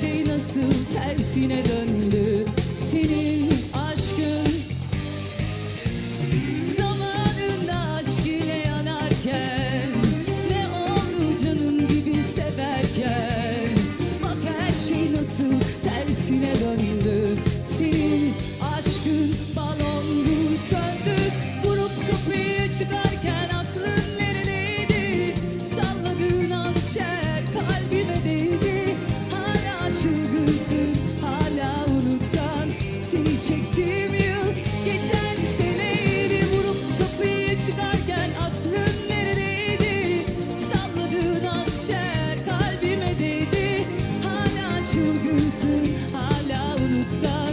şey nasıl tersine döndü Senin aşkın? Zamanında aşk ile yanarken Ne oldu canın gibi severken? Bak her şey nasıl tersine döndü çektiğim yıl. Geçen seneydi vurup kapıyı çıkarken aklım neredeydi? Salladığın hançer kalbime değdi. Hala çılgınsın hala unutkan.